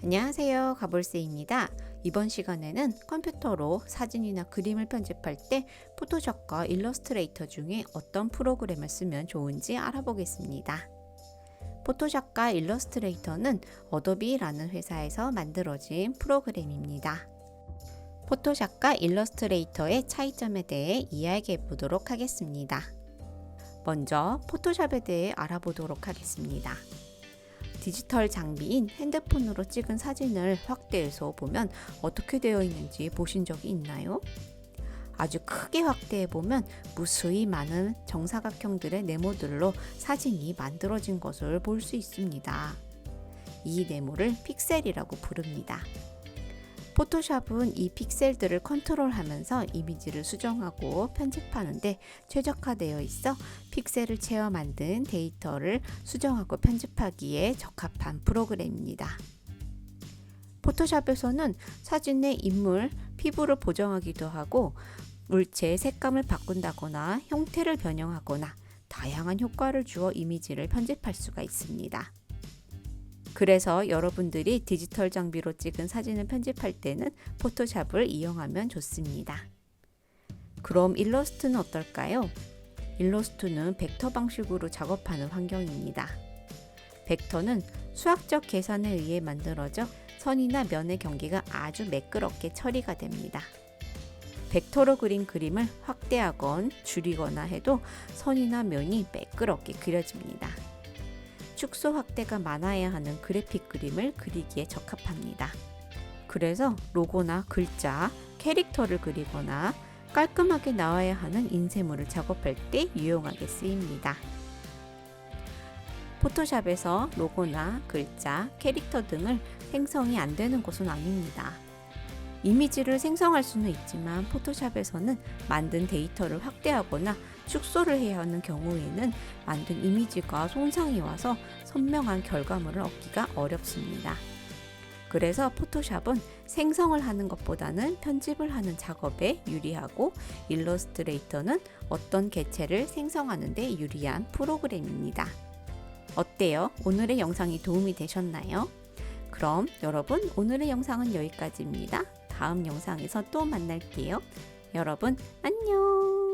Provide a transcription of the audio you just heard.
안녕하세요. 가볼세입니다. 이번 시간에는 컴퓨터로 사진이나 그림을 편집할 때 포토샵과 일러스트레이터 중에 어떤 프로그램을 쓰면 좋은지 알아보겠습니다. 포토샵과 일러스트레이터는 어도비라는 회사에서 만들어진 프로그램입니다. 포토샵과 일러스트레이터의 차이점에 대해 이야기해 보도록 하겠습니다. 먼저 포토샵에 대해 알아보도록 하겠습니다. 디지털 장비인 핸드폰으로 찍은 사진을 확대해서 보면 어떻게 되어 있는지 보신 적이 있나요? 아주 크게 확대해 보면 무수히 많은 정사각형들의 네모들로 사진이 만들어진 것을 볼 수 있습니다. 이 네모를 픽셀이라고 부릅니다. 포토샵은 이 픽셀들을 컨트롤하면서 이미지를 수정하고 편집하는데 최적화되어 있어 픽셀을 채워 만든 데이터를 수정하고 편집하기에 적합한 프로그램입니다. 포토샵에서는 사진의 인물, 피부를 보정하기도 하고 물체 색감을 바꾼다거나 형태를 변형하거나 다양한 효과를 주어 이미지를 편집할 수가 있습니다. 그래서 여러분들이 디지털 장비로 찍은 사진을 편집할 때는 포토샵을 이용하면 좋습니다. 그럼 일러스트는 어떨까요? 일러스트는 벡터 방식으로 작업하는 환경입니다. 벡터는 수학적 계산에 의해 만들어져 선이나 면의 경계가 아주 매끄럽게 처리가 됩니다. 벡터로 그린 그림을 확대하건 줄이거나 해도 선이나 면이 매끄럽게 그려집니다. 축소 확대가 많아야 하는 그래픽 그림을 그리기에 적합합니다. 그래서 로고나 글자, 캐릭터를 그리거나 깔끔하게 나와야 하는 인쇄물을 작업할 때 유용하게 쓰입니다. 포토샵에서 로고나 글자, 캐릭터 등을 생성이 안 되는 곳은 아닙니다. 이미지를 생성할 수는 있지만 포토샵에서는 만든 데이터를 확대하거나 축소를 해야 하는 경우에는 만든 이미지가 손상이 와서 선명한 결과물을 얻기가 어렵습니다. 그래서 포토샵은 생성을 하는 것보다는 편집을 하는 작업에 유리하고 일러스트레이터는 어떤 개체를 생성하는 데 유리한 프로그램입니다. 어때요? 오늘의 영상이 도움이 되셨나요? 그럼 여러분 오늘의 영상은 여기까지입니다. 다음 영상에서 또 만날게요. 여러분 안녕!